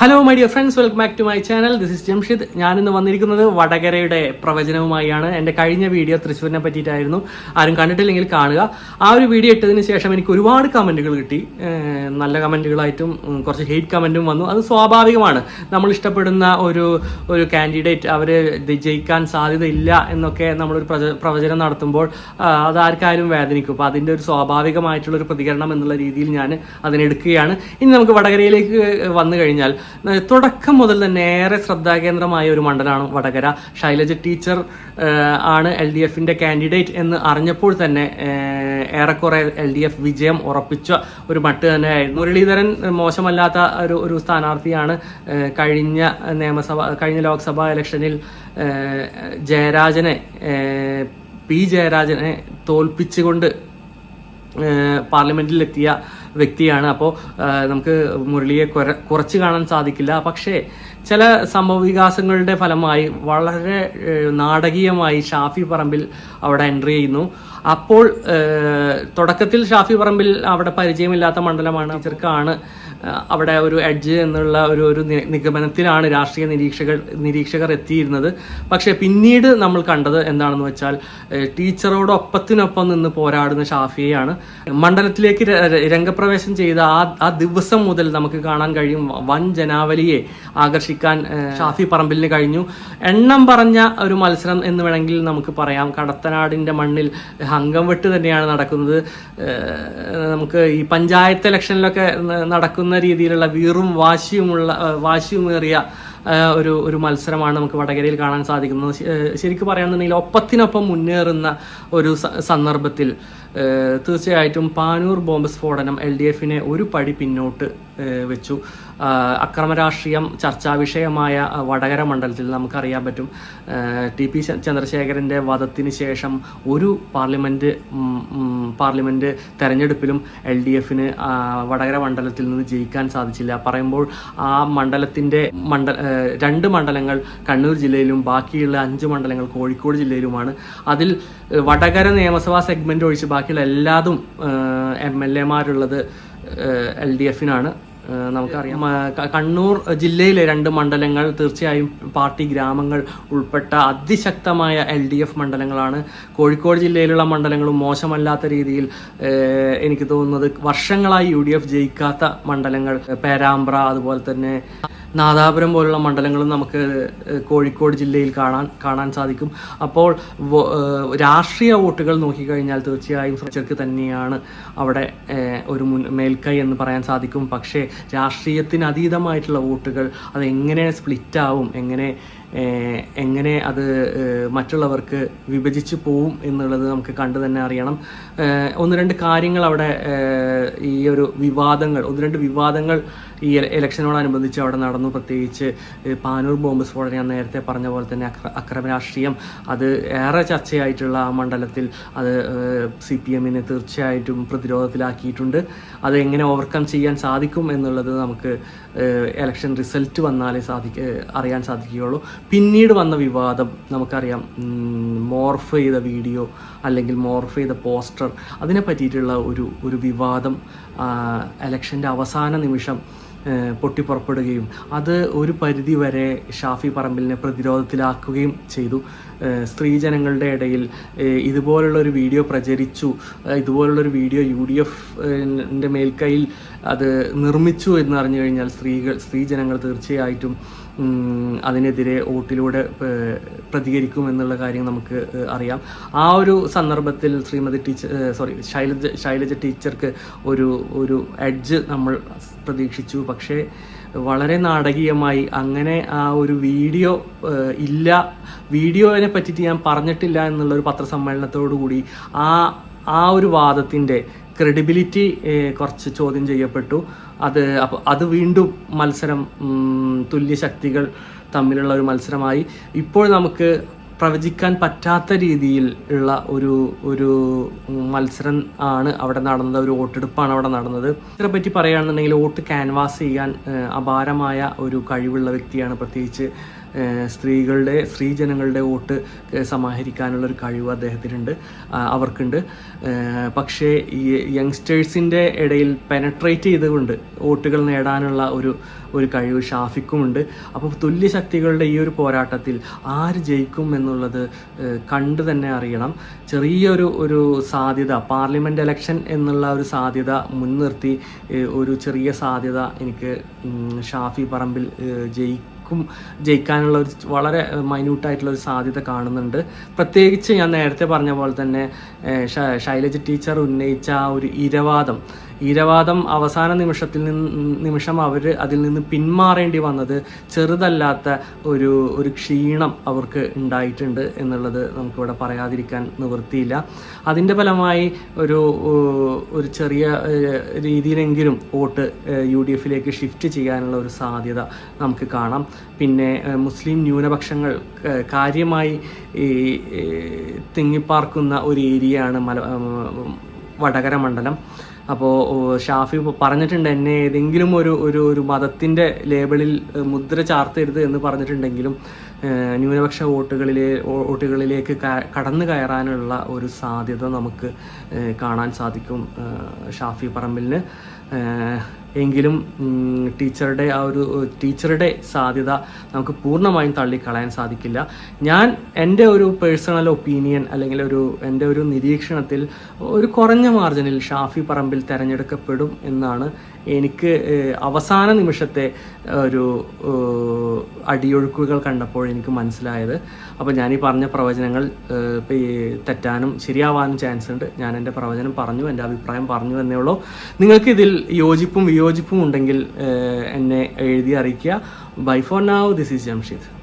Hello my dear friends welcome back to my channel this is Jamshid ഞാനിന്ന് വന്നിരിക്കുന്നത് വടകരയുടെ പ്രവചനവുമായാണ്. എന്റെ കഴിഞ്ഞ വീഡിയോ തൃശ്ശൂരിനെ പറ്റിയിട്ടായിരുന്നു. ആരും കണ്ടിട്ടില്ലെങ്കിൽ കാണുക. ആ ഒരു വീഡിയോ ഇട്ടതിന് ശേഷം എനിക്ക് ഒരുപാട് കമന്റുകൾ കിട്ടി. നല്ല കമന്റുകളായിട്ടും കുറച്ച് ഹെയ്റ്റ് കമന്റും വന്നു. അത് സ്വാഭാവികമാണ്. നമ്മൾ ഇഷ്ടപ്പെടുന്ന ഒരു ഒരു കാൻഡിഡേറ്റ് അവർ ജയിക്കാൻ സാധ്യതയില്ല എന്നൊക്കെ നമ്മളൊരു പ്രവചനം നടത്തുമ്പോൾ അതാർക്കാരും വേദനിക്കും. അപ്പോൾ അതിന്റെ ഒരു സ്വാഭാവികമായിട്ടുള്ള ഒരു പ്രതികരണം എന്നുള്ള രീതിയിൽ ഞാൻ അതിനെടുക്കുകയാണ്. ഇനി നമുക്ക് വടകരയിലേക്ക് വന്നു കഴിഞ്ഞാൽ തുടക്കം മുതൽ തന്നെ ഏറെ ശ്രദ്ധാകേന്ദ്രമായ ഒരു മണ്ഡലമാണ് വടകര. ശൈലജ ടീച്ചർ ആണ് എൽ ഡി എഫിന്റെ കാൻഡിഡേറ്റ് എന്ന് അറിഞ്ഞപ്പോൾ തന്നെ ഏറെക്കുറെ എൽ ഡി എഫ് വിജയം ഉറപ്പിച്ച ഒരു മട്ട് തന്നെയായിരുന്നു. മുരളീധരൻ മോശമല്ലാത്ത ഒരു ഒരു സ്ഥാനാർത്ഥിയാണ് കഴിഞ്ഞ നിയമസഭ കഴിഞ്ഞ ലോക്സഭാ ഇലക്ഷനിൽ ജയരാജനെ പി ജയരാജനെ തോൽപ്പിച്ചുകൊണ്ട് ഏഹ് പാർലമെന്റിലെത്തിയ വ്യക്തിയാണ്. അപ്പോൾ നമുക്ക് മുരളിയെ കുറച്ച് കാണാൻ സാധിക്കില്ല. പക്ഷേ ചില സംഭവ വികാസങ്ങളുടെ ഫലമായി വളരെ നാടകീയമായി ഷാഫി പറമ്പിൽ അവിടെ എൻട്രി ചെയ്യുന്നു. അപ്പോൾ തുടക്കത്തിൽ ഷാഫി പറമ്പിൽ അവിടെ പരിചയമില്ലാത്ത മണ്ഡലമാണ് ഏഹ് അവിടെ ഒരു എഡ്ജ് എന്നുള്ള ഒരു ഒരു നിഗമനത്തിലാണ് രാഷ്ട്രീയ നിരീക്ഷകർ നിരീക്ഷകർ എത്തിയിരുന്നത്. പക്ഷേ പിന്നീട് നമ്മൾ കണ്ടത് എന്താണെന്ന് വെച്ചാൽ ടീച്ചറോട് ടീച്ചറോടൊപ്പത്തിനൊപ്പം നിന്ന് പോരാടുന്ന ഷാഫിയെയാണ്. മണ്ഡലത്തിലേക്ക് രംഗപ്രവേശം ചെയ്ത ആ ആ ദിവസം മുതൽ നമുക്ക് കാണാൻ കഴിയും വൻ ജനാവലിയെ ആകർഷിക്കാൻ ഷാഫി പറമ്പിലിന് കഴിഞ്ഞു. എണ്ണം പറഞ്ഞ ഒരു മത്സരം എന്ന് വേണമെങ്കിൽ നമുക്ക് പറയാം. കടത്തനാടിന്റെ മണ്ണിൽ ഹംഗം വെട്ട് തന്നെയാണ് നടക്കുന്നത്. നമുക്ക് ഈ പഞ്ചായത്ത് ഇലക്ഷനിലൊക്കെ ന- നടക്കുന്ന രീതിയിലുള്ള വീറും വാശിയുമുള്ള വാശിയുമേറിയ ഒരു ഒരു മത്സരമാണ് നമുക്ക് വടകരയിൽ കാണാൻ സാധിക്കുന്നത്. ശരിക്കും പറയുകയാണെന്നുണ്ടെങ്കിൽ ഒപ്പത്തിനൊപ്പം മുന്നേറുന്ന ഒരു സന്ദർഭത്തിൽ തീർച്ചയായിട്ടും പാനൂർ ബോംബ് സ്ഫോടനം എൽ ഡി എഫിനെ ഒരു പടി പിന്നോട്ട് വെച്ചു. അക്രമ രാഷ്ട്രീയം ചർച്ചാ വിഷയമായ വടകര മണ്ഡലത്തിൽ നമുക്കറിയാൻ പറ്റും. ടി പി ചന്ദ്രശേഖരന്റെ വധത്തിന് ശേഷം ഒരു പാർലമെന്റ് പാർലമെന്റ് തെരഞ്ഞെടുപ്പിലും എൽ ഡി എഫിന് വടകര മണ്ഡലത്തിൽ നിന്ന് ജയിക്കാൻ സാധിച്ചില്ല. പറയുമ്പോൾ ആ മണ്ഡലത്തിന്റെ മണ്ഡല രണ്ട് മണ്ഡലങ്ങൾ കണ്ണൂർ ജില്ലയിലും ബാക്കിയുള്ള അഞ്ച് മണ്ഡലങ്ങൾ കോഴിക്കോട് ജില്ലയിലുമാണ്. അതിൽ വടകര നിയമസഭാ സെഗ്മെന്റ് ഒഴിച്ച് ബാക്കിയുള്ള എല്ലാതും എം എൽ എമാരുള്ളത് എൽ ഡി എഫിനാണ്. നമുക്കറിയാം കണ്ണൂർ ജില്ലയിലെ രണ്ട് മണ്ഡലങ്ങൾ തീർച്ചയായും പാർട്ടി ഗ്രാമങ്ങൾ ഉൾപ്പെട്ട അതിശക്തമായ എൽ ഡി എഫ് മണ്ഡലങ്ങളാണ്. കോഴിക്കോട് ജില്ലയിലുള്ള മണ്ഡലങ്ങളും മോശമല്ലാത്ത രീതിയിൽ എനിക്ക് തോന്നുന്നത് വർഷങ്ങളായി യു ഡി എഫ് ജയിക്കാത്ത മണ്ഡലങ്ങൾ പേരാമ്പ്ര അതുപോലെ തന്നെ നാദാപുരം പോലുള്ള മണ്ഡലങ്ങളും നമുക്ക് കോഴിക്കോട് ജില്ലയിൽ കാണാൻ കാണാൻ സാധിക്കും. അപ്പോൾ രാഷ്ട്രീയ വോട്ടുകൾ നോക്കിക്കഴിഞ്ഞാൽ തീർച്ചയായും ഫ്രച്ചർക്ക് തന്നെയാണ് അവിടെ ഒരു മുൻ മേൽക്കൈ എന്ന് പറയാൻ സാധിക്കും. പക്ഷേ രാഷ്ട്രീയത്തിന് അതീതമായിട്ടുള്ള വോട്ടുകൾ അത് എങ്ങനെ സ്പ്ലിറ്റ് ആവും എങ്ങനെ എങ്ങനെ അത് മറ്റുള്ളവർക്ക് വിഭജിച്ച് പോവും എന്നുള്ളത് നമുക്ക് കണ്ടു തന്നെ അറിയണം. ഒന്ന് രണ്ട് കാര്യങ്ങൾ അവിടെ ഈ ഒരു വിവാദങ്ങൾ ഒന്ന് രണ്ട് വിവാദങ്ങൾ ഈ ഇലക്ഷനോടനുബന്ധിച്ച് അവിടെ നടന്നു. പ്രത്യേകിച്ച് പാനൂർ ബോംബ് സ്ഫോടനം ഞാൻ നേരത്തെ പറഞ്ഞ പോലെ തന്നെ അക്ര അക്രമ രാഷ്ട്രീയം. അത് ഏറെ ചർച്ചയായിട്ടുള്ള ആ മണ്ഡലത്തിൽ അത് സി പി എമ്മിനെ തീർച്ചയായിട്ടും പ്രതിരോധത്തിലാക്കിയിട്ടുണ്ട്. അത് എങ്ങനെ ഓവർകം ചെയ്യാൻ സാധിക്കും എന്നുള്ളത് നമുക്ക് ഇലക്ഷൻ റിസൾട്ട് വന്നാലേ സാധിക്ക അറിയാൻ സാധിക്കുകയുള്ളൂ. പിന്നീട് വന്ന വിവാദം നമുക്കറിയാം മോർഫ് ചെയ്ത വീഡിയോ അല്ലെങ്കിൽ മോർഫ് ചെയ്ത പോസ്റ്റർ അതിനെ പറ്റിയിട്ടുള്ള ഒരു ഒരു വിവാദം എലക്ഷന്റെ അവസാന നിമിഷം പൊട്ടിപ്പുറപ്പെടുകയും അത് ഒരു പരിധി വരെ ഷാഫി പറമ്പിലിനെ പ്രതിരോധത്തിലാക്കുകയും ചെയ്തു. സ്ത്രീജനങ്ങളുടെ ഇടയിൽ ഇതുപോലുള്ള ഒരു വീഡിയോ പ്രചരിച്ചു. ഇതുപോലുള്ള ഒരു വീഡിയോ യു ഡി എഫിന്റെ മേൽക്കൈയിൽ അത് നിർമ്മിച്ചു എന്ന് അറിഞ്ഞു കഴിഞ്ഞാൽ സ്ത്രീകൾ സ്ത്രീജനങ്ങൾ തീർച്ചയായിട്ടും അതിനെതിരെ വോട്ടിലൂടെ പ്രതികരിക്കും എന്നുള്ള കാര്യം നമുക്ക് അറിയാം. ആ ഒരു സന്ദർഭത്തിൽ ശ്രീമതി ടീച്ചർ സോറി ശൈലജ ശൈലജ ടീച്ചർക്ക് ഒരു ഒരു എഡ്ജ് നമ്മൾ പ്രതീക്ഷിച്ചു. പക്ഷേ വളരെ നാടകീയമായി അങ്ങനെ ആ ഒരു വീഡിയോ ഇല്ല. വീഡിയോനെ പറ്റിയിട്ട് ഞാൻ പറഞ്ഞിട്ടില്ല എന്നുള്ളൊരു പത്രസമ്മേളനത്തോടു കൂടി ആ ആ ഒരു വാദത്തിന്റെ ക്രെഡിബിലിറ്റി കുറച്ച് ചോദ്യം ചെയ്യപ്പെട്ടു. അത് അപ്പോൾ അത് വീണ്ടും മത്സരം തുല്യ ശക്തികൾ തമ്മിലുള്ള ഒരു മത്സരമായി. ഇപ്പോൾ നമുക്ക് പ്രവചിക്കാൻ പറ്റാത്ത രീതിയിൽ ഉള്ള ഒരു ഒരു മത്സരം ആണ് അവിടെ നടന്നത്. ഒരു വോട്ടെടുപ്പാണ് അവിടെ നടന്നത്. ഇതിനെ പറ്റി പറയുകയാണെന്നുണ്ടെങ്കിൽ വോട്ട് ക്യാൻവാസ് ചെയ്യാൻ അപാരമായ ഒരു കഴിവുള്ള വ്യക്തിയാണ് പ്രത്യേകിച്ച് സ്ത്രീകളുടെ സ്ത്രീജനങ്ങളുടെ വോട്ട് സമാഹരിക്കാനുള്ള ഒരു കഴിവ് അദ്ദേഹത്തിനുണ്ട് അവർക്കുണ്ട്. പക്ഷേ ഈ യങ്സ്റ്റേഴ്സിന്റെ ഇടയിൽ പെനട്രേറ്റ് ചെയ്തുകൊണ്ട് വോട്ടുകൾ നേടാനുള്ള ഒരു ഒരു കഴിവ് ഷാഫിക്കുമുണ്ട്. അപ്പോൾ തുല്യ ശക്തികളുടെ ഈ ഒരു പോരാട്ടത്തിൽ ആര് ജയിക്കും എന്നുള്ളത് കണ്ടു തന്നെ അറിയണം. ചെറിയൊരു ഒരു സാധ്യത പാർലമെന്റ് ഇലക്ഷൻ എന്നുള്ള ഒരു സാധ്യത മുൻനിർത്തി ഒരു ചെറിയ സാധ്യത എനിക്ക് ഷാഫി പറമ്പിൽ ഏഹ് ജയിക്കും ജയിക്കാനുള്ള ഒരു വളരെ മൈന്യൂട്ടായിട്ടുള്ള ഒരു സാധ്യത കാണുന്നുണ്ട്. പ്രത്യേകിച്ച് ഞാൻ നേരത്തെ പറഞ്ഞ പോലെ തന്നെ ശൈലജ ടീച്ചർ ഉന്നയിച്ച ആ ഒരു ഇരവാദം ഇരവാദം അവസാന നിമിഷത്തിൽ നിന്ന് നിമിഷം അവർ അതിൽ നിന്ന് പിന്മാറേണ്ടി വന്നത് ചെറുതല്ലാത്ത ഒരു ഒരു ക്ഷീണം അവർക്ക് ഉണ്ടായിട്ടുണ്ട് എന്നുള്ളത് നമുക്കിവിടെ പറയാതിരിക്കാൻ നിവൃത്തിയില്ല. അതിന്റെ ഫലമായി ഒരു ഒരു ചെറിയ രീതിയിലെങ്കിലും വോട്ട് യു ഡി എഫിലേക്ക് ഷിഫ്റ്റ് ചെയ്യാനുള്ള ഒരു സാധ്യത നമുക്ക് കാണാം. പിന്നെ മുസ്ലിം ന്യൂനപക്ഷങ്ങൾ കാര്യമായി ഈ തിങ്ങിപ്പാർക്കുന്ന ഒരു ഏരിയയാണ് മല വടകര മണ്ഡലം. അപ്പോൾ ഷാഫി പറഞ്ഞിട്ടുണ്ട് എന്നെ ഏതെങ്കിലും ഒരു ഒരു ഒരു മതത്തിന്റെ ലേബിളിൽ മുദ്ര ചാർത്തരുത് എന്ന് പറഞ്ഞിട്ടുണ്ടെങ്കിലും ന്യൂനപക്ഷ വോട്ടുകളിലെ വോട്ടുകളിലേക്ക് കടന്നു കയറാനുള്ള ഒരു സാധ്യത നമുക്ക് കാണാൻ സാധിക്കും ഷാഫി പറമ്പിലിന്. എങ്കിലും ടീച്ചറുടെ ആ ഒരു ടീച്ചറുടെ സാധ്യത നമുക്ക് പൂർണമായും തള്ളിക്കളയാൻ സാധിക്കില്ല. ഞാൻ എന്റെ ഒരു പേഴ്സണൽ ഒപ്പീനിയൻ അല്ലെങ്കിൽ ഒരു എന്റെ ഒരു നിരീക്ഷണത്തിൽ ഒരു കുറഞ്ഞ മാർജിനിൽ ഷാഫി പറമ്പിൽ തിരഞ്ഞെടുക്കപ്പെടും എന്നാണ് എനിക്ക് അവസാന നിമിഷത്തെ ഒരു അടിയൊഴുക്കുകൾ കണ്ടപ്പോൾ എനിക്ക് മനസ്സിലായത് അപ്പോൾ ഞാൻ ഈ പറഞ്ഞ പ്രവചനങ്ങൾ ഇപ്പോൾ ഈ തെറ്റാനും ശരിയാവാനും ചാൻസ് ഉണ്ട്. ഞാൻ എന്റെ പ്രവചനം പറഞ്ഞു എന്റെ അഭിപ്രായം പറഞ്ഞു എന്നേ ഉള്ളൂ. നിങ്ങൾക്ക് ഇതിൽ യോജിപ്പും വിയോജിപ്പും ഉണ്ടെങ്കിൽ എന്നെ എഴുതി അറിയിക്കുക. Bye for now this is Jamshid